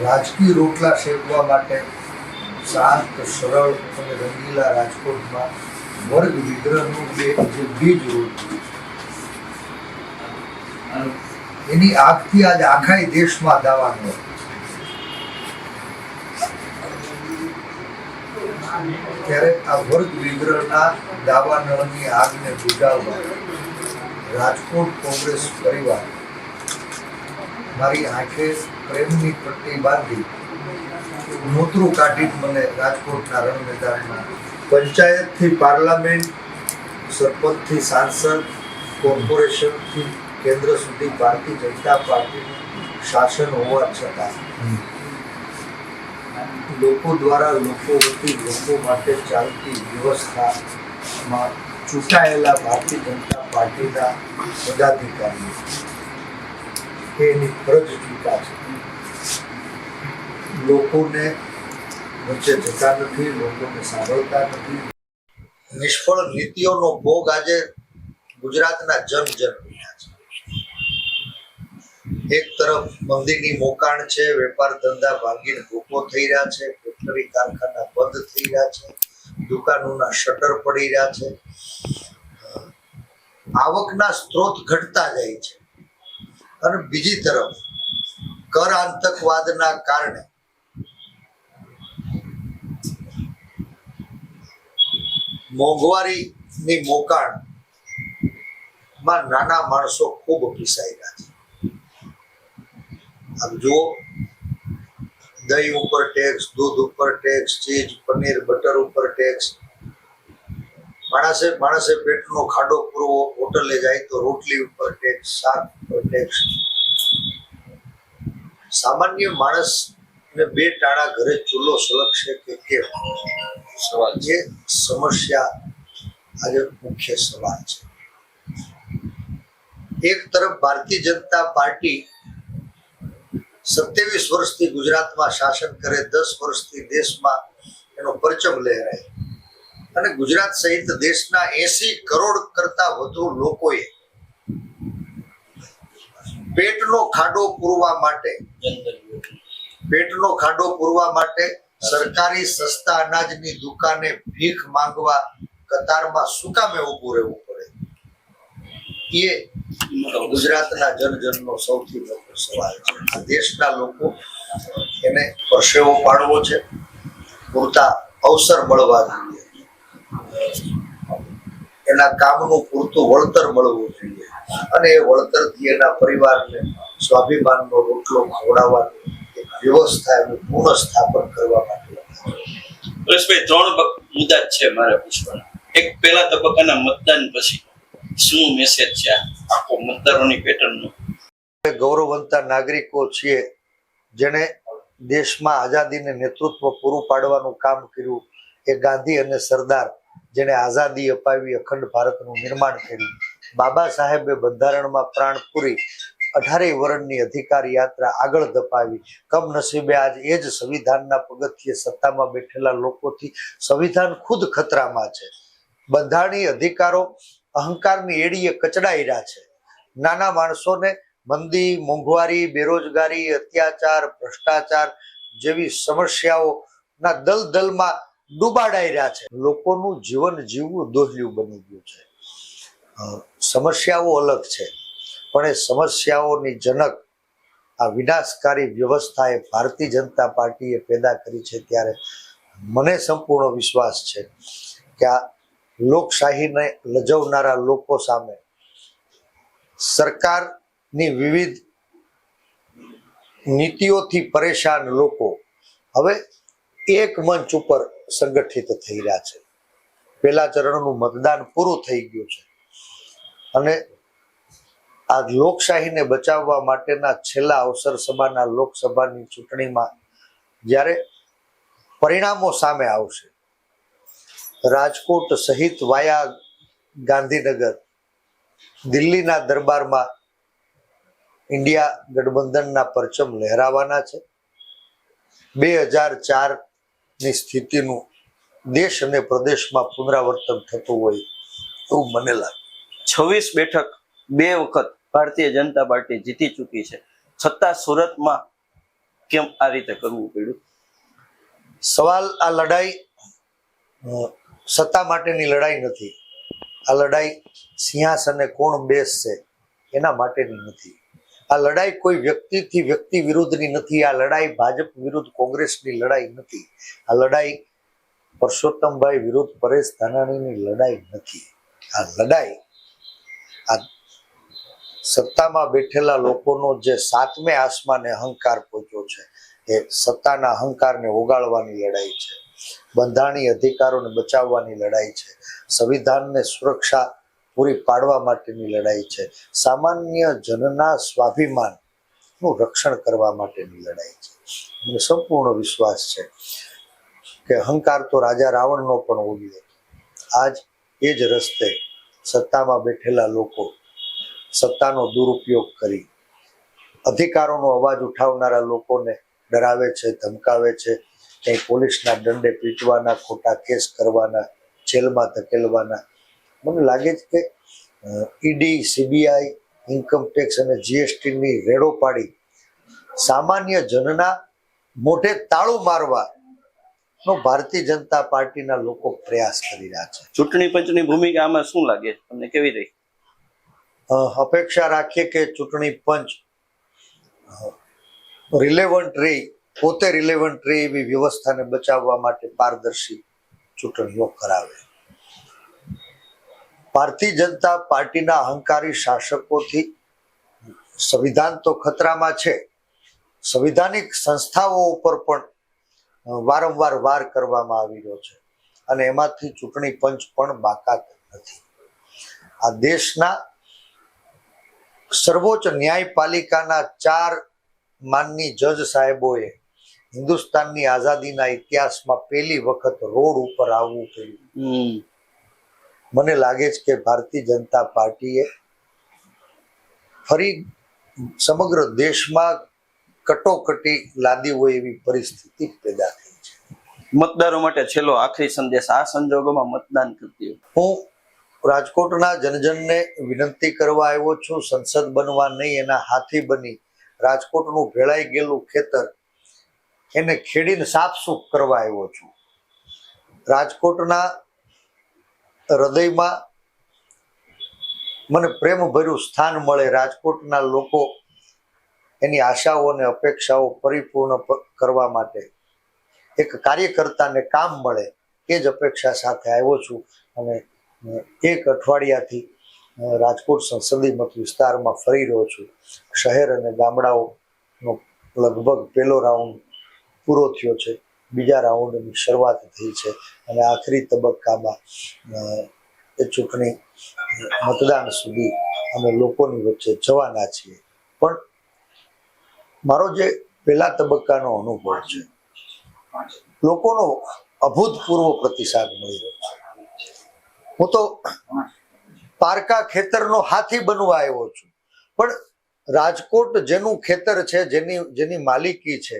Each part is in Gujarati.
રાજકીય રોટલા શેકવા માટે શાંત, સરળ અને રંગીલા રાજકોટમાં વર્ગ વિગ્રહનું જે જે બીજ રોપ્યું એની આગથી આજ આખા દેશમાં દાવાનો. ત્યારે આ વર્ગ વિગ્રહના દાવાનળની આગને બુઝાવવા રાજકોટ કોંગ્રેસ પરિવાર મારી આંખે પ્રેમની પટ્ટી બાંધી નોતરું કાઢી મને રાજકોટના રણ મેદાનમાં પંચાયતથી પાર્લામેન્ટ, સરપંચથી સાંસદ કોર્પોરેશનથી કેન્દ્ર સુધી ભારતીય જનતા પાર્ટીનું શાસન હોવા છતાં લોકો દ્વારા લોકો વતી લોકો માટે ચાલતી વ્યવસ્થામાં ચૂંટાયેલા ભારતીય જનતા પાર્ટીના પદાધિકારીઓ. એની ફરજ છે. લોકોને વચ્ચે જતા નથી, લોકોને સાંભળતા નથી. નિષ્ફળ નીતિઓનો ભોગ આજે ગુજરાતના જન જન એક તરફ મંદીની મોકાણ છે, વેપાર ધંધા ભાંગીને ભૂકો થઈ રહ્યા છે, ફેક્ટરી કારખાના બંધ થઈ રહ્યા છે, દુકાનોના શટર પડી રહ્યા છે. આવકના સ્ત્રોત ઘટતા જાય છે. અને બીજી તરફ કર આતંકવાદના કારણે મોંઘવારીની મોકાણમાં નાના માણસો ખૂબ પીસાઈ રહ્યા છે. આમ જુઓ, દહીં ઉપર ટેક્સ દૂધ ઉપર ટેક્સ ચીજ, પનીર, બટર ઉપર ટેક્સ માણસે માણસે પેટનો ખાડો પૂરવો, હોટલે જાય તો રોટલી ઉપર ટેક્સ શાક ઉપર સામાન્ય માણસ ને બે ટાણા ઘરે ચૂલો સલગશે કે કેમ સવાલ જે સમસ્યા આજે મુખ્ય સવાલ છે. એક તરફ ભારતીય જનતા પાર્ટી સત્યાવીસ વર્ષથી ગુજરાતમાં શાસન કરે, દસ વર્ષથી દેશમાં એનો પરચમ લહેરાય. અને ગુજરાત સહિત દેશના એસી કરોડ કરતા વધુ લોકોએ પેટનો ખાડો પૂરવા માટે પેટનો ખાડો પૂરવા માટે સરકારી સસ્તા અનાજની દુકાને ભીખ માંગવા કતારમાં શું કામે ઊભું રહેવું પડે? એ ગુજરાતના જનજનનો સૌથી મોટો સવાલ છે. આ દેશના લોકો એને પરસેવો પાડવો છે, પૂરતા અવસર મળવા જોઈએ. એના કામનું પૂરતું વળતર મળવું જોઈએ. અને વળતરથી એના પરિવારને સ્વાભિમાનનો રોટલો ખવડાવવાની એક વ્યવસ્થા એનું પુનઃ સ્થાપન કરવા માટે પરેશભાઈ ત્રણ મુદ્દા છે મારે પૂછવાના. એક પહેલા તબક્કાના મતદાન પછી શું મેસેજ છે આખો મતદારોની પેટર્નનો ગૌરવવંતા નાગરિકો છીએ જેણે દેશમાં આઝાદીને નેતૃત્વ પૂરું પાડવાનું કામ કર્યું એ ગાંધી અને સરદાર જેણે આઝાદી અપાવી અખંડ ભારતનું નિર્માણ કર્યું. બાબા સાહેબે બંધારણમાં પ્રાણ પૂરી અઢારેય વરણની અધિકાર યાત્રા આગળ ધપાવી. કમનસીબે આજ એ જ સંવિધાનના પગથિયે સત્તામાં બેઠેલા લોકોથી સંવિધાન ખુદ ખતરામાં છે. બંધારણીય અધિકારો અહંકારની એડીએ રહ્યા છે. નાના માણસોને મંદી, મોંઘવારી, બેરોજગારી, અત્યાચાર, ભ્રષ્ટાચાર જેવી સમસ્યાઓના દલદલમાં ડૂબાડાઈ રહ્યા છે. લોકોનું જીવન જીવવું દોહલ્યું બની ગયું છે. સમસ્યાઓ અલગ છે. પણ એ સમસ્યાઓની જનક આ વિનાશકારી વ્યવસ્થા એ ભારતીય જનતા પાર્ટીએ પેદા કરી છે ત્યારે મને સંપૂર્ણ વિશ્વાસ છે કે આ લોકશાહીને લજવનારા લોકો સામે સરકારની વિવિધ નીતિઓથી પરેશાન લોકો હવે એક મંચ ઉપર સંગઠિત થઈ રહ્યા છે. પહેલા ચરણનું મતદાન પૂરું થઈ ગયું છે. અને આ લોકશાહીને બચાવવા માટેના છેલ્લા અવસર સભાના લોકસભાની ચૂંટણીમાં જ્યારે પરિણામો સામે આવશે, રાજકોટ સહિત વાયા ગાંધીનગર, દિલ્હીના દરબારમાં ઇન્ડિયા ગઠબંધનના પરચમ લહેરાવાના છે. બે હજાર ચારની સ્થિતિનું દેશ અને પ્રદેશમાં પુનરાવર્તન થતું હોય એવું મને લાગે. છવ્વીસ બેઠક બે વખત ભારતીય જનતા પાર્ટી જીતી ચૂકી છે. છતાં સુરતમાં કેમ આ રીતે કરવું પડ્યું? સવાલ આ લડાઈ સત્તા માટેની લડાઈ નથી. આ લડાઈ સિંહાસને કોણ બેસશે એના માટેની નથી. આ લડાઈ કોઈ વ્યક્તિથી વ્યક્તિ વિરુદ્ધની નથી. આ લડાઈ ભાજપ વિરુદ્ધ કોંગ્રેસની લડાઈ નથી. આ લડાઈ પરસોત્તમભાઈ વિરુદ્ધ પરેશ ધાનાણીની લડાઈ નથી. આ લડાઈ સત્તામાં બેઠેલા લોકોનો જે સાતમે આસમાને અહંકાર પહોંચ્યો છે, એ સત્તાના અહંકારને ઓગાળવાની લડાઈ છે, બંધારણીય અધિકારોને બચાવવાની લડાઈ છે, સંવિધાનને સુરક્ષા પૂરી પાડવા માટેની લડાઈ છે, સામાન્ય જનના સ્વાભિમાનનું રક્ષણ કરવા માટેની લડાઈ છે. મને સંપૂર્ણ વિશ્વાસ છે કે અહંકાર તો રાજા રાવણનો પણ ઓગ્યો આજ એ જ રસ્તે સત્તામાં બેઠેલા લોકો સત્તાનો દુરુપયોગ કરી અધિકારોનો અવાજ ઉઠાવનારા લોકોને ડરાવે છે, ધમકાવે છે, કંઈ પોલીસના દંડે પીટવાના, ખોટા કેસ કરવાના, જેલમાં ધકેલવાના. મને લાગે છે કે ઈડી, સીબીઆઈ ઇન્કમટેક્સ અને જીએસટીની રેડો પાડી સામાન્ય જનના મોઢે તાળું મારવા નો ભારતીય જનતા પાર્ટીના લોકો પ્રયાસ કરી રહ્યા છે. ચૂંટણી પંચની ભૂમિકા આમાં શું લાગે? તમને કેવી રહી? અપેક્ષા રાખીએ કે ચૂંટણી પંચ રિલેવન્ટ રહી પોતે રિલેવન્ટ રહી એવી વ્યવસ્થાને બચાવવા માટે પારદર્શી ચૂંટણીઓ કરાવે. ભારતીય જનતા પાર્ટીના અહંકારી શાસકોથી સંવિધાન તો ખતરામાં છે. સંવિધાનિક સંસ્થાઓ ઉપર પણ વારંવાર વાર કરવામાં આવી રહ્યો છે. અને એમાંથી ચૂંટણી પંચ પણ બાકાત નથી. આ દેશના સર્વોચ્ચ ન્યાયપાલિકાના ચાર માનની જજ સાહેબોએ હિન્દુસ્તાનની આઝાદીના ઇતિહાસમાં પહેલી વખત રોડ ઉપર આવવું પડ્યું મને લાગે છે કે ભારતીય જનતા પાર્ટીએ ફરી સમગ્ર દેશમાં કટોકટી લાદી હોય એવી પરિસ્થિતિ પેદા થઈ છે. મતદારો માટે છેલ્લો આખરી સંદેશ આ સંજોગોમાં મતદાન કરતી હું રાજકોટના જનજનને વિનંતી કરવા આવ્યો છું સંસદ બનવા નહીં એના હાથી બની. રાજકોટનું ભેળાઈ ગયેલું ખેતર એને ખેડીને સાફસૂફ કરવા આવ્યો છું. રાજકોટના હૃદયમાં મને પ્રેમભર્યું સ્થાન મળે રાજકોટના લોકો એની આશાઓ અને અપેક્ષાઓ પરિપૂર્ણ કરવા માટે એક કાર્યકર્તાને કામ મળે એ જ અપેક્ષા સાથે આવ્યો છું અને એક અઠવાડિયાથી રાજકોટ સંસદીય મત વિસ્તારમાં ફરી રહ્યો છું. શહેર અને ગામડાઓનો લગભગ પહેલો રાઉન્ડ પૂરો થયો છે. બીજા રાઉન્ડની શરૂઆત થઈ છે અને આખરી તબક્કામાં એ ચૂંટણી મતદાન સુધી અમે લોકોની વચ્ચે જવાના છીએ. મારો જે પહેલા તબક્કાનો અનુભવ છે, લોકોનો અભૂતપૂર્વ પ્રતિસાદ મળી રહ્યો છે. હું તો પારકા ખેતરનો હાથી બનવા આવ્યો છું, પણ રાજકોટ જેનું ખેતર છે, જેની જેની માલિકી છે,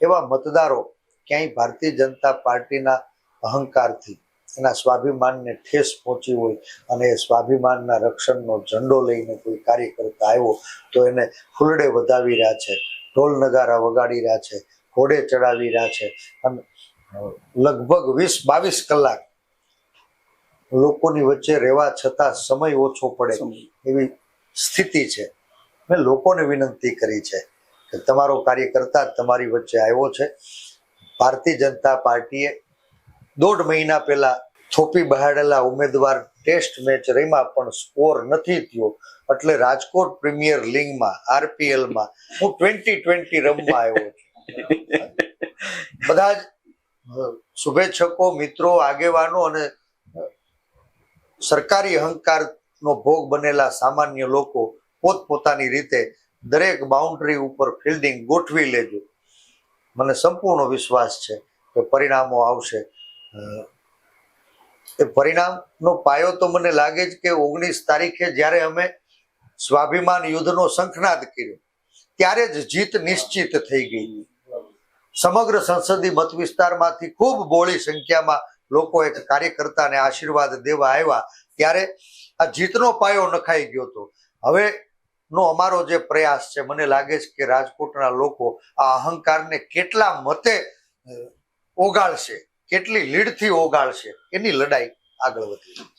એવા મતદારો ક્યાંય ભારતીય જનતા પાર્ટીના અહંકારથી એના સ્વાભિમાનને ઠેસ પહોંચી હોય અને એ સ્વાભિમાનના રક્ષણનો ઝંડો લઈને કોઈ કાર્યકર્તા આવ્યો, તો એને ફૂલડે વધાવી રહ્યા છે. ઢોલ નગારા વગાડી રહ્યા છે ઘોડે ચડાવી રહ્યા છે અને લગભગ વીસ બાવીસ કલાક લોકોની વચ્ચે રહેવા છતાં સમય ઓછો પડે એવી સ્થિતિ છે. મેં લોકોને વિનંતી કરી છે કે તમારો કાર્યકર્તા તમારી વચ્ચે આવ્યો છે. ભારતીય જનતા પાર્ટીએ દોઢ મહિના પહેલા થોપી બહાડેલા ઉમેદવાર ટેસ્ટ મેચ રમ્યા પણ સ્કોર નથી થયો. એટલે રાજકોટ પ્રીમિયર લીગમાં, આરપીએલમાં, હું ટ્વેન્ટી ટ્વેન્ટી રમવા આવ્યો છું. બધા જ શુભેચ્છકો, મિત્રો, આગેવાનો અને સરકારી અહંકારનો ભોગ બનેલા સામાન્ય લોકો પોતપોતાની રીતે દરેક બાઉન્ડ્રી ઉપર ફિલ્ડિંગ ગોઠવી લેજો. મને સંપૂર્ણ વિશ્વાસ છે કે પરિણામો આવશે. એ પરિણામનો પાયો તો મને લાગે છે કે ઓગણીસ તારીખે જ્યારે અમે સ્વાભિમાન યુદ્ધનો શંખનાદ કર્યો, ત્યારે જ જીત નિશ્ચિત થઈ ગઈ. સમગ્ર સંસદીય મત વિસ્તારમાંથી ખૂબ બોળી સંખ્યામાં લોકો એક કાર્યકર્તાને આશીર્વાદ દેવા આવ્યા, ત્યારે આ જીતનો પાયો નખાઈ ગયો હતો. હવે નો અમારો જે પ્રયાસ છે, મને લાગે છે કે રાજકોટના લોકો આ અહંકારને કેટલા મતે ઓગાળશે. કેટલી લીડથી ઓગાળશે? એની લડાઈ આગળ વધી